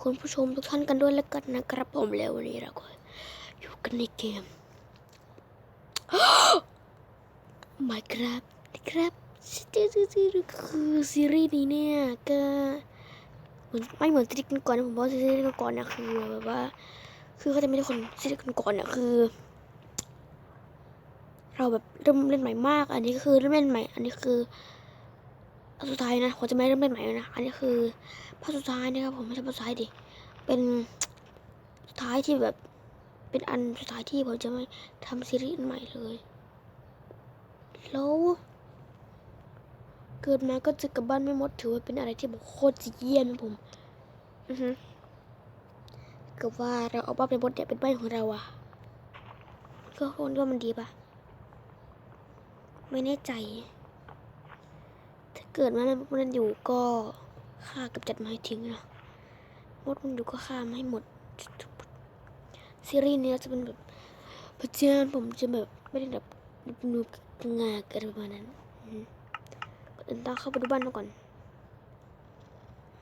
คุณผู้ชมทุกท่านกันด้วยแล้วกันนะครับผมแล้ววันนี้เราก็อยู่กันในเกมมาครับนะครับคือซีรีส์นี้เนี่ยก็ไม่เหมือนซีรีส์กันก่อนนะผมบอกซีรีส์กันก่อนนะคือแบบว่า คือเขาจะไม่ได้คนซีรีส์กันก่อนนะคือ เราแบบเริ่มเล่นใหม่มาก อันนี้คือเริ่มเล่นใหม่ อันนี้คือ อันสุดท้ายนะผมจะไม่เริ่มเล่นใหม่นะ อันนี้คือภาคสุดท้ายนะครับผมไม่ใช่ภาคสุดท้ายดิ เป็นสุดท้ายที่แบบ เป็นอันสุดท้ายที่ผมจะไม่ทำซีรีส์ใหม่เลย แล้วเกิดมาก็จะกลับบ้านไม่หมดถือว่าเป็นอะไรที่แบโคตรจะเยี่ยมนะผม อือฮึเกิดว่าเราเอาบ้านไปหมดเนี่ยเป็นบ้านของเราอะก็คนว่ามันดีปะไม่แน่ใจ กิดว่ามันอยู่ก็ฆ่ากับจัดไม้ทิ้งนะมดมันอยู่ก็ฆ่ามาให้หมด ซีรีส์นี้จะเป็นแบบพระเจ้าผมจะแบบไม่ได้แบบนูบงากันประมาณนั้นอืมก่อนต้องเข้าไปดูบ้านมาก่อน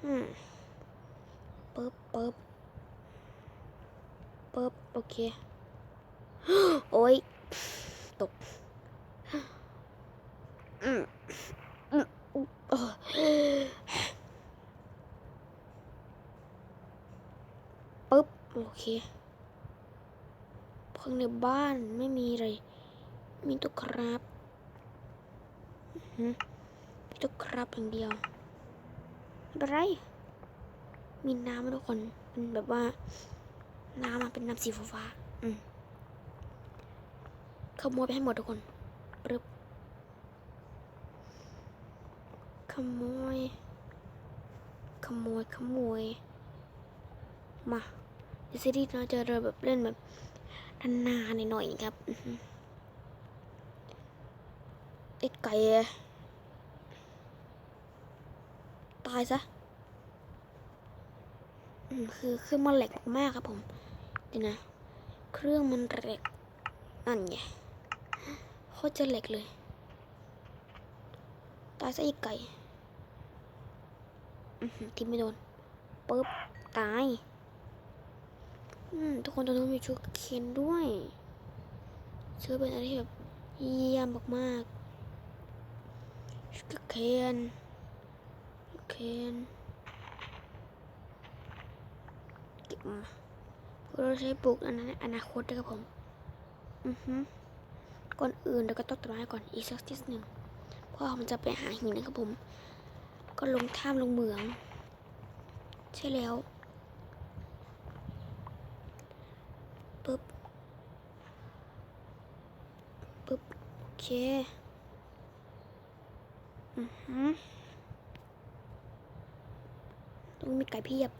อืมปึ๊บปึ๊บปึ๊บโอเค โอ้ยตกอืมอืมเออปึ๊บโอ เคเพิ่งในบ้านไม่มีอะไร มีแตัวครับมีแตัวครับอย่างเดียวไม่เป็นไร มีน้ำทุกคนเป็นแบบว่า น้ำอะเป็นน้ำสีฟ้าๆอืมขโมยไปให้หมดทุกคนปึ๊บขโมย ขโมย ขโมย มา ซีรีส์เราจะเริ่มแบบเล่นแบบนานๆหน่อยๆครับไอ้ไก่ตายซะอืมคือเครื่องมันแหลกมากครับผมเดี๋ยวนะ เครื่องมันแหลกนั่นไงโคตรจะแหลกเลย ตายซะไอ้ไก่อือหือที่ไม่โดนปึ๊บตาย อืมทุกคนตอนนี้มีชุดเคนด้วยเชื่อเป็นอะไรที่แบบเยี่ยมมากๆชุดเคนเคนเก็บมาเพื่อเราใช้ปลูกอันนั้นอนาคตนะครับผม อือฮึก่อนอื่นเราก็ต้องตัดไม้ก่อนอีกสักทีหนึ่งเพราะผมจะไปหาหินนะครับผม ก็ลงถ้ำลงเหมือง ใช่แล้ว ปึ๊บปึ๊บโอเคอือฮึต้องมีไก่เพียบ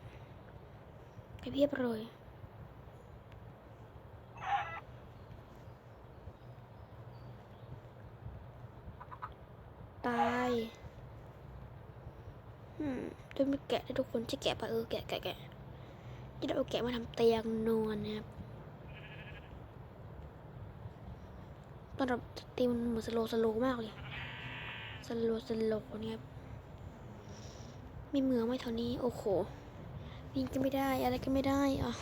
ไก่เพียบเลยตายอืมจะมีแกะด้ทุกคนจะแกะปะเออแกะแกะแกะจะได้เอาแกะมาทำเตียงนอนนะครับ ตอนแบบตีมันเหมือนสโลสโลมากเลยสโลสโลเนี่ยมีเหมืองไหมแถวนี้ โอ้โหวิ่งก็ไม่ได้อะไรก็ไม่ได้อะ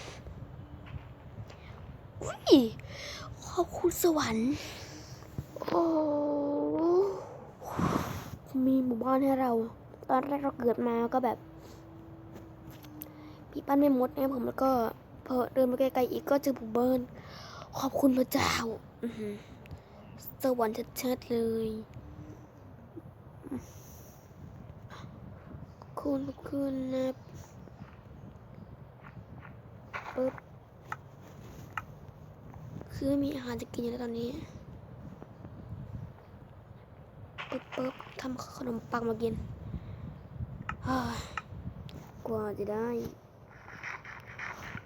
อุ้ยขอบคุณสวรรค์ โอ้มีหมู่บ้านให้เรา ตอนแรกเราเกิดมาก็แบบพี่ปั้นไม่มดนะผมแล้วก็พอเดินมาไกลๆอีกก็เจอหมู่บ้านขอบคุณพระเจ้า อือหื อสวรรค์ชัดๆเลย คุณคุณนะปึ๊บคือมีอาหารจะกินอยู่แล้วตอนนี้ปึ๊บปึ๊บทำขนมปังมากินกว่าจะได้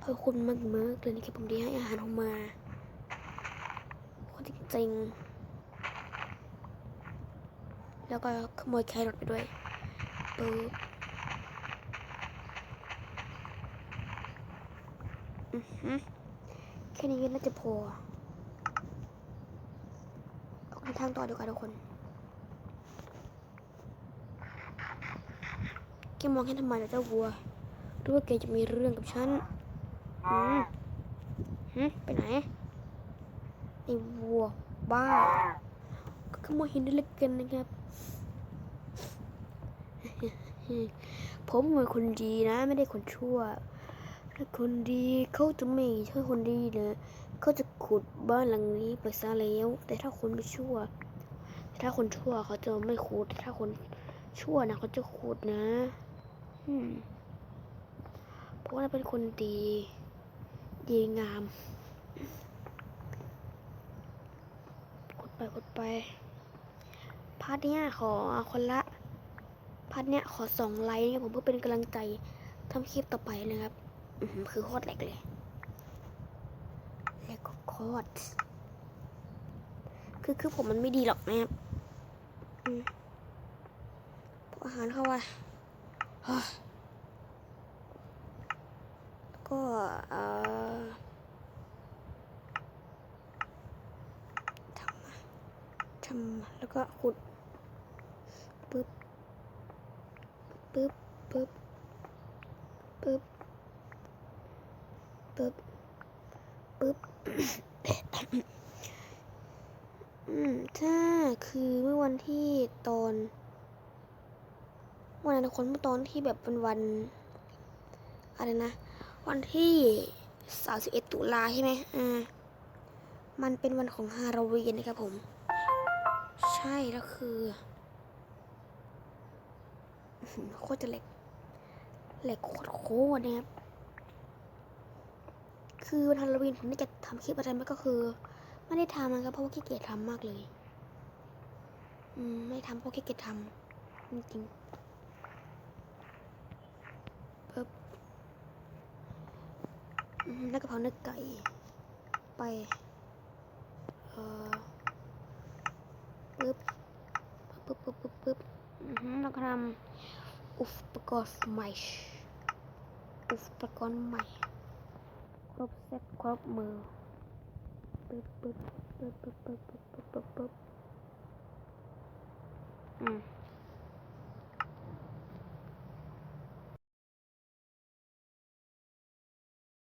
ขอบคุณมากมากๆเลยนะครับผมที่ให้อาหารผมมาโคตรจริงๆ แล้วก็ขโมยแครอทไปด้วยปึ๊บอือหือแค่นี้ก็น่าจะพอออกทางต่อดีกว่าทุกคนแกมองแค่ทำไมล่ะเจ้าวัวหรือว่าแกจะมีเรื่องกับฉันอืมฮึไปไหนไอ้วัวบ้าก็ขโมยหินได้เล็กกันนะครับ ผมเป็นคนดีนะ ไม่ได้คนชั่ว คนดีเขาจะไม่ใช่คนดีนะเขาจะขุดบ้านหลังนี้ไปซะแล้ว แต่ถ้าคนไม่ชั่ว ถ้าคนชั่วเขาจะไม่ขุดแต่ถ้าคนชั่วนะเขาจะขุดนะเพราะว่าเป็นคนดี ดีงามกดไปกดไปพาร์ทนี้ขอคนละ พาร์ทเนี้ยขอสองไลค์นะผมเพื่อเป็นกำลังใจทำคลิปต่อไปนะครับอือหือคือโคตรแหลกเลยแหลกก็โคตรคือคือผมมันไม่ดีหรอกนะครับอืมพวกอาหารเข้าไปก็เออทำทำแล้วก็ขุดปึ๊บ ปึ๊บปึ๊บปึ๊บปึ๊บปึ๊บอืมถ้าคือเมื่อวันที่ตอนวันนั้นคนเมื่อตอนที่แบบเป็นวันอะไรนะ วันที่สาสิบเอ็ดตุลาใช่ไหมอ่ามันเป็นวันของฮาโลวีนนะครับผม ใช่แล้วคือ โคตรจะเหล็ก เหล็กโคตรโคตรนะครับ คือวันฮาโลวีนผมได้จะทำคลิปอะไรไหมก็คือ ไม่ได้ทำนะครับเพราะว่าขี้เกียจทำมากเลย อืม ไม่ทำเพราะขี้เกียจทำจริงๆปึ๊บอืมแล้วกะเพราเนื้อไก่ ไป เอ่อปึ๊บปึ๊บปึ๊บปึ๊บปึ๊บอือหือแล้วก็ทำ Ufbek of Maş. Ufbek on Maş. Crop set crop mı? Bıp bıp bıp bıp bıp bıp